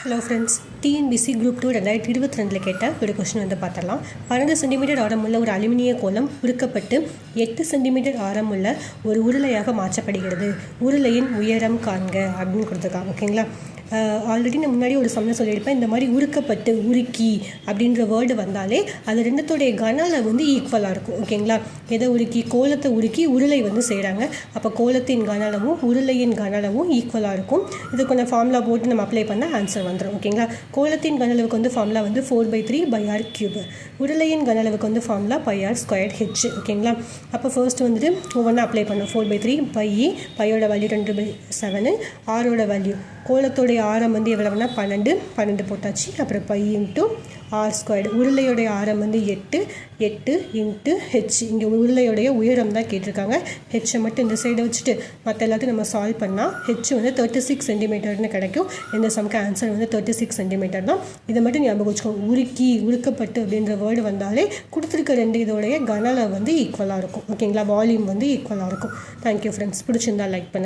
Hello friends TNPSC group two ரெண்டாயிரத்தி இருபத்தி ரெண்டில் கேட்ட ஒரு கொஸ்டின் வந்து பார்த்துடலாம். பன்னெண்டு சென்டிமீட்டர் ஆரமுள்ள ஒரு அலுமினிய கோலம் உருக்கப்பட்டு எட்டு சென்டிமீட்டர் ஆரமுள்ள ஒரு உருளையாக மாற்றப்படுகிறது. உருளையின் உயரம் காண்க அப்படின்னு கொடுத்துருக்காங்க. ஓகேங்களா? ஆல்ரெடி நான் முன்னாடி ஒரு சமயம் சொல்லியிருப்பேன் இந்த மாதிரி உருக்கப்பட்டு உருக்கி அப்படின்ற வேர்டு வந்தாலே அது ரெண்டுத்தோடைய கனால வந்து ஈக்குவலாக இருக்கும். ஓகேங்களா எதை உருக்கி? கோலத்தை உருக்கி உருளை வந்து செய்கிறாங்க அப்போ கோலத்தின் கனலவும் உருளையின் கனலவும் ஈக்குவலாக இருக்கும். இதுக்கான ஃபார்முலா போட்டு நம்ம அப்ளை பண்ணால் ஆன்சர் வந்துடும் ஓகேங்களா கோலத்தின் கன அளவுக்கு வந்து ஃபார்முலா வந்து four by three pi r cube உருளையின் கன அளவுக்கு வந்து formula pi r square h ஓகேங்களா அப்போ ஃபர்ஸ்ட் வந்துட்டு ஒவ்வொன்றா அப்ளை பண்ணோம். ஃபோர் பை த்ரீ பை பையோட வேல்யூ ரெண்டு பை செவனு ஆரோட வேல்யூ கோலத்தோடைய ஆரம் வந்து எவ்வளவுனா பன்னெண்டு பன்னெண்டு போட்டாச்சு. அப்புறம் பை இன்ட்டு ஆர் ஸ்கொயர்டு உருளையோடைய ஆரம் வந்து எட்டு எட்டு இன்ட்டு ஹெச் இங்கே உருளையோடைய உயரம் தான் கேட்டிருக்காங்க. ஹெச்சை மட்டும் இந்த சைடை வச்சுட்டு மற்ற எல்லாத்தையும் நம்ம சால்வ் பண்ணால் ஹெச் வந்து தேர்ட்டி சிக்ஸ் சென்டிமீட்டர்னு கிடைக்கும். இந்த சம்க்கு ஆன்சர் வந்து தேர்ட்டி சிக்ஸ் சென்டிமீட்டர் தான். இதை மட்டும் ஞாபகம் வச்சுக்கோங்க உருக்கி உருக்கப்பட்டு அப்படின்ற வேர்டு வந்தாலே கொடுத்துருக்க ரெண்டு இதோடைய கனலை வந்து ஈக்குவலாக இருக்கும். ஓகேங்களா வால்யூம் வந்து ஈக்குவலாக இருக்கும். தேங்க்யூ ஃப்ரெண்ட்ஸ் பிடிச்சிருந்தா லைக் பண்ணு